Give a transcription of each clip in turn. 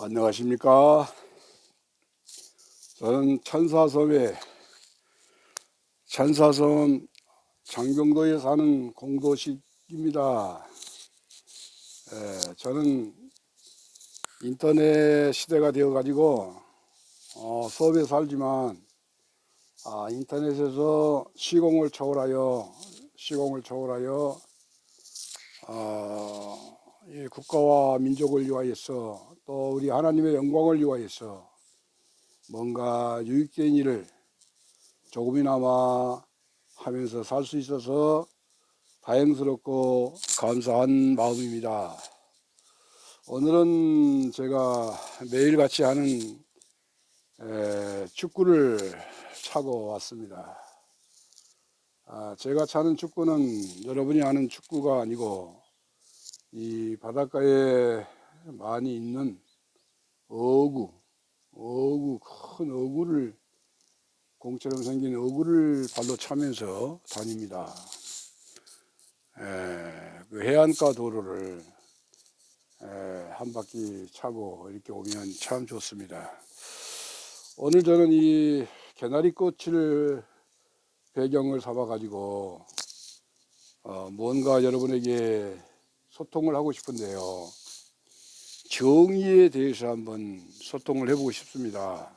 안녕하십니까. 저는 천사섬의 천사섬 장경도에 사는 공도식입니다. 예, 저는 인터넷 시대가 되어가지고 어, 수업에 살지만 아, 인터넷에서 시공을 초월하여 시공을 초월하여 어, 이 국가와 민족을 위하여서 또 우리 하나님의 영광을 위하여서 뭔가 유익된 일을 조금이나마 하면서 살 수 있어서 다행스럽고 감사한 마음입니다. 오늘은 제가 매일같이 하는 에, 축구를 차고 왔습니다. 아, 제가 차는 축구는 여러분이 아는 축구가 아니고 이 바닷가에 많이 있는 어구, 어구, 큰 어구를 공처럼 생긴 어구를 발로 차면서 다닙니다. 에, 그 해안가 도로를 에, 한 바퀴 차고 이렇게 오면 참 좋습니다. 오늘 저는 이 개나리 꽃을 배경을 삼아 가지고 어, 뭔가 여러분에게 소통을 하고 싶은데요. 정의에 대해서 한번 소통을 해보고 싶습니다.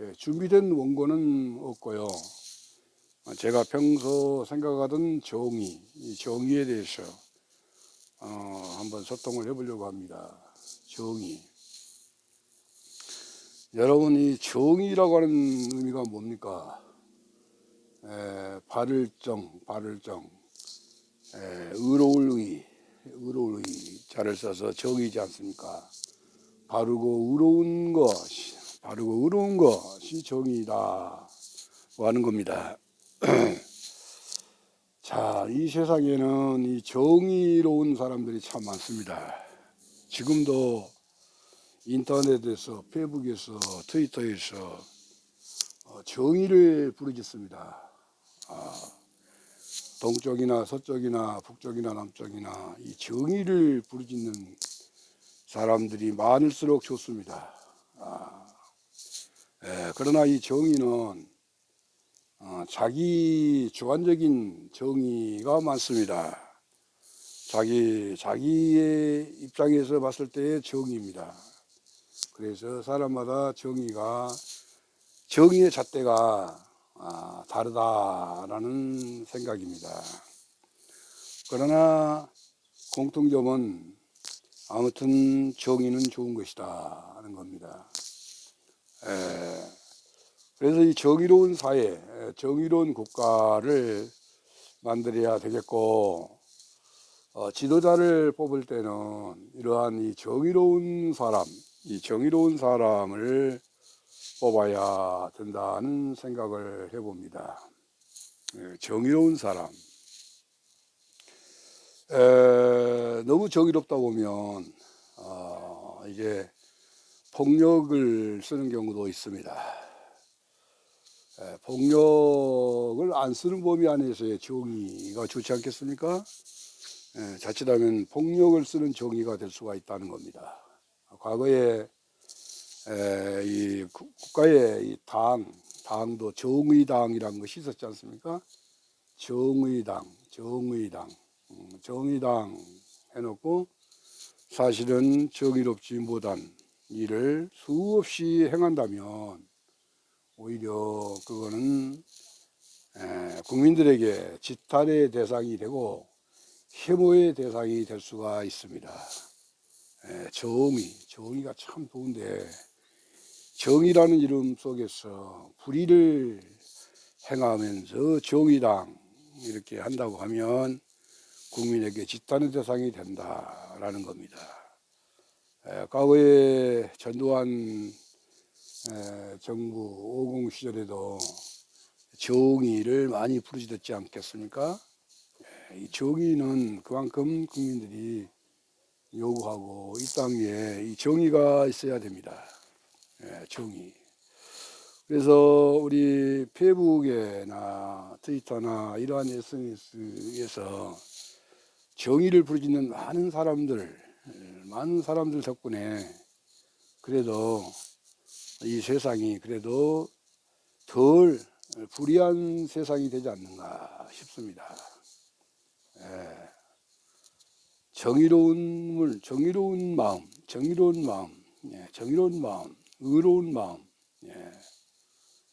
예, 준비된 원고는 없고요. 어, 제가 평소 생각하던 정의, 이 정의에 대해서 어, 한번 소통을 해보려고 합니다. 정의. 여러분 이 정의라고 하는 의미가 뭡니까? 에, 바를 정, 바를 정, 에, 의로울 의, 의로울 의 자를 써서 정의지 않습니까? 바르고 의로운 것이, 바르고 의로운 것이 정의다. 하는 겁니다. 자, 이 세상에는 이 정의로운 사람들이 참 많습니다. 지금도 인터넷에서, 페이북에서, 트위터에서 어, 정의를 부르짖습니다. 아, 동쪽이나 서쪽이나 북쪽이나 남쪽이나 이 정의를 부르짖는 사람들이 많을수록 좋습니다. 아, 예, 그러나 이 정의는 어, 자기 주관적인 정의가 많습니다. 자기 자기의 입장에서 봤을 때의 정의입니다. 그래서 사람마다 정의가 정의의 잣대가 아, 다르다라는 생각입니다. 그러나 공통점은 아무튼 정의는 좋은 것이다 하는 겁니다. 에, 그래서 이 정의로운 사회, 에, 정의로운 국가를 만들어야 되겠고 어, 지도자를 뽑을 때는 이러한 이 정의로운 사람, 이 정의로운 사람을 뽑아야 된다는 생각을 해봅니다. 예, 정의로운 사람. 에, 너무 정의롭다 보면 어, 이게 폭력을 쓰는 경우도 있습니다. 에, 폭력을 안 쓰는 범위 안에서의 정의가 좋지 않겠습니까? 에, 자칫하면 폭력을 쓰는 정의가 될 수가 있다는 겁니다. 과거에 에, 이 국- 국가의 이 당, 당도 정의당이라는 것이 있었지 않습니까? 정의당, 정의당, 음, 정의당 해놓고 사실은 정의롭지 못한 일을 수없이 행한다면 오히려 그거는 에, 국민들에게 지탄의 대상이 되고 혐오의 대상이 될 수가 있습니다. 에, 정의, 정의가 참 좋은데 정의라는 이름 속에서 불의를 행하면서 정의당 이렇게 한다고 하면 국민에게 지탄의 대상이 된다라는 겁니다. 에, 과거에 전두환 에, 정부 50 시절에도 정의를 많이 부르짖었지 않겠습니까? 에, 이 정의는 그만큼 국민들이 요구하고 이 땅에 이 정의가 있어야 됩니다. 예, 정의. 그래서 우리 페이북에나 트위터나 이러한 SNS에서 정의를 부르짖는 많은 사람들, 예, 많은 사람들 덕분에 그래도 이 세상이 그래도 덜 불의한 세상이 되지 않는가 싶습니다. 예. 정의로운 정의로운 마음, 정의로운 마음, 예, 정의로운 마음, 의로운 마음, 예,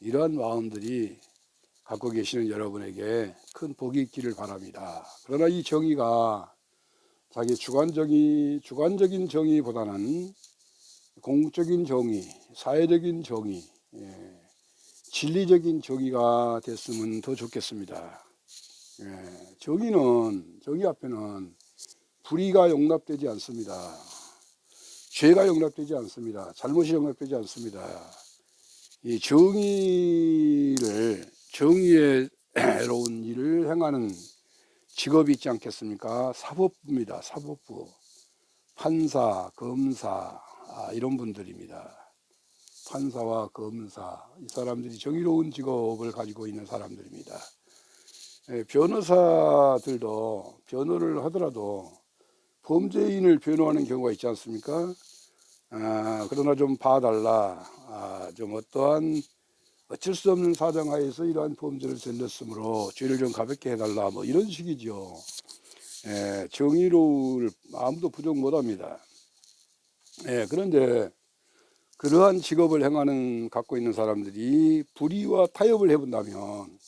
이러한 마음들이 갖고 계시는 여러분에게 큰 복이 있기를 바랍니다. 그러나 이 정의가 자기 주관적인 주관적인 정의보다는 공적인 정의, 사회적인 정의, 예, 진리적인 정의가 됐으면 더 좋겠습니다. 예, 정의는 정의 앞에는 불의가 용납되지 않습니다. 죄가 용납되지 않습니다. 잘못이 용납되지 않습니다. 이 정의를 정의로운 일을 행하는 직업이 있지 않겠습니까? 사법부입니다. 사법부. 판사, 검사 아, 이런 분들입니다. 판사와 검사 이 사람들이 정의로운 직업을 가지고 있는 사람들입니다. 예, 변호사들도 변호를 하더라도 범죄인을 변호하는 경우가 있지 않습니까? 아, 그러나 좀 봐달라. 아, 좀 어떠한 어쩔 수 없는 사정 하에서 이러한 범죄를 저질렀으므로 죄를 좀 가볍게 해달라. 뭐 이런 식이죠. 예, 정의를 아무도 부정 못합니다. 예, 그런데 그러한 직업을 행하는 갖고 있는 사람들이 불의와 타협을 해본다면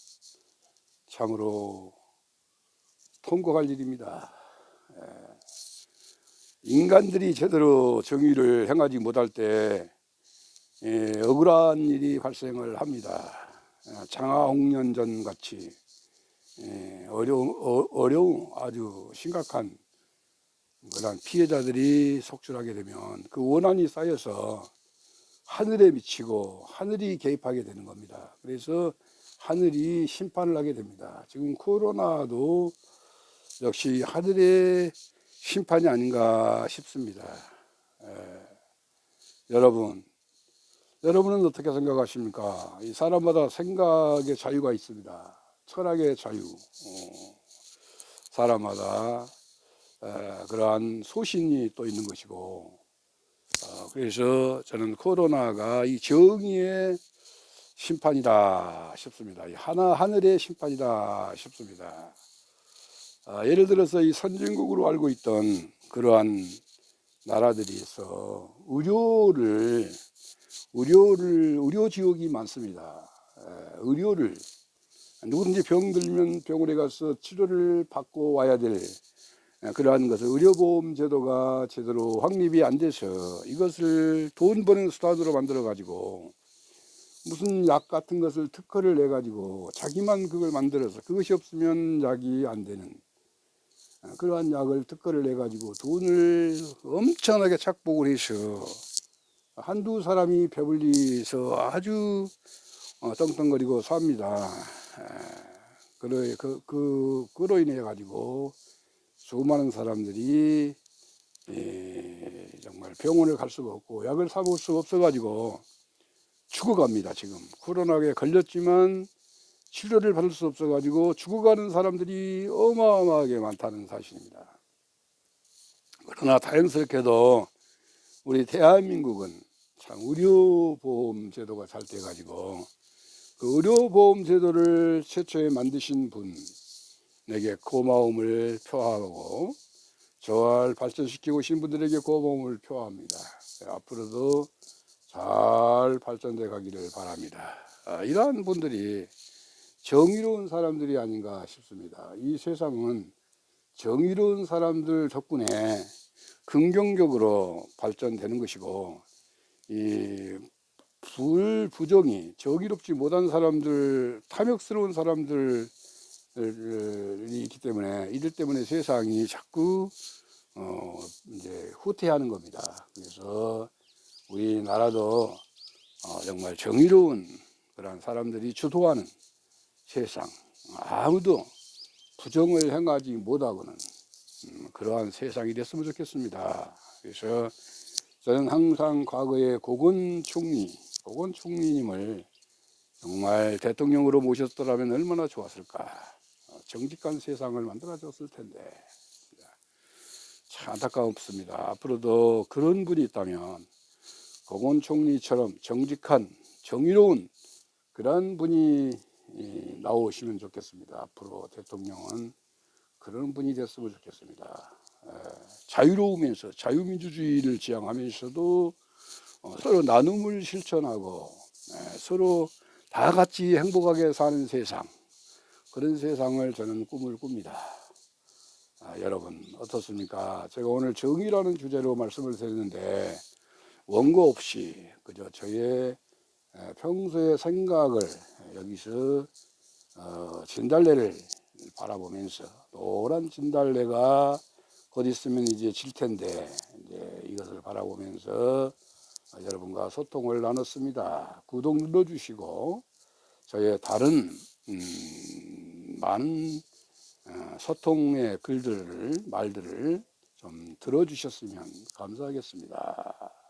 참으로 통곡할 일입니다. 예. 인간들이 제대로 정의를 행하지 못할 때 예, 억울한 일이 발생을 합니다. 예, 장하홍련전 같이 예, 어려운 어, 어려운 아주 심각한 그런 피해자들이 속출하게 되면 그 원한이 쌓여서 하늘에 미치고 하늘이 개입하게 되는 겁니다. 그래서 하늘이 심판을 하게 됩니다. 지금 코로나도 역시 하늘의 심판이 아닌가 싶습니다. 에, 여러분, 여러분은 어떻게 생각하십니까? 이 사람마다 생각의 자유가 있습니다. 철학의 자유. 어, 사람마다 에, 그러한 소신이 또 있는 것이고, 어, 그래서 저는 코로나가 이 정의의 심판이다 싶습니다. 이 하나 하늘의 심판이다 싶습니다. 아, 예를 들어서 이 선진국으로 알고 있던 그러한 나라들이 있어 의료를 의료를 의료 지역이 많습니다. 에, 의료를 누구든지 병 들면 병원에 가서 치료를 받고 와야 될 에, 그러한 것을 의료보험 제도가 제대로 확립이 안 돼서 이것을 돈 버는 수단으로 만들어 가지고 무슨 약 같은 것을 특허를 내 가지고 자기만 그걸 만들어서 그것이 없으면 약이 안 되는 아, 그러한 약을 특허를 내 가지고 돈을 엄청나게 착복을 해서 한두 사람이 배불리서 아주 어, 떵떵거리고 삽니다. 그로 그, 그, 그로 인해 가지고 수많은 사람들이 예, 정말 병원을 갈 수가 없고 약을 사볼 수가 없어 가지고 죽어갑니다 지금 코로나에 걸렸지만 치료를 받을 수 없어 가지고 죽어가는 사람들이 어마어마하게 많다는 사실입니다. 그러나 다행스럽게도 우리 대한민국은 참 의료보험 제도가 잘 돼 가지고 그 의료보험 제도를 최초에 만드신 분에게 고마움을 표하고 저를 발전시키고 오신 분들에게 고마움을 표합니다. 앞으로도 잘 발전돼 가기를 바랍니다. 아, 이러한 분들이 정의로운 사람들이 아닌가 싶습니다. 이 세상은 정의로운 사람들 덕분에 긍정적으로 발전되는 것이고 이 불부정이 정의롭지 못한 사람들 탐욕스러운 사람들이 있기 때문에 이들 때문에 세상이 자꾸 어 이제 후퇴하는 겁니다. 그래서 우리나라도 어 정말 정의로운 그런 사람들이 주도하는 세상 아무도 부정을 행하지 못하고는 음, 그러한 세상이 됐으면 좋겠습니다. 그래서 저는 항상 과거에 고건 총리, 고건 총리님을 정말 대통령으로 모셨더라면 얼마나 좋았을까. 어, 정직한 세상을 만들어줬을 텐데. 참 안타깝습니다. 앞으로도 그런 분이 있다면 고건 총리처럼 정직한 정의로운 그런 분이 이, 나오시면 좋겠습니다. 앞으로 대통령은 그런 분이 됐으면 좋겠습니다. 에, 자유로우면서 자유민주주의를 지향하면서도 어, 서로 나눔을 실천하고 에, 서로 다 같이 행복하게 사는 세상 그런 세상을 저는 꿈을 꿉니다. 아, 여러분 어떻습니까? 제가 오늘 정의라는 주제로 말씀을 드렸는데 원고 없이 그저 저의 에, 평소의 생각을 여기서 어, 진달래를 바라보면서 노란 진달래가 곧 있으면 이제 질 텐데 이제 이것을 바라보면서 어, 여러분과 소통을 나눴습니다. 구독 눌러주시고 저의 다른 음, 많은 어, 소통의 글들을 말들을 좀 들어주셨으면 감사하겠습니다.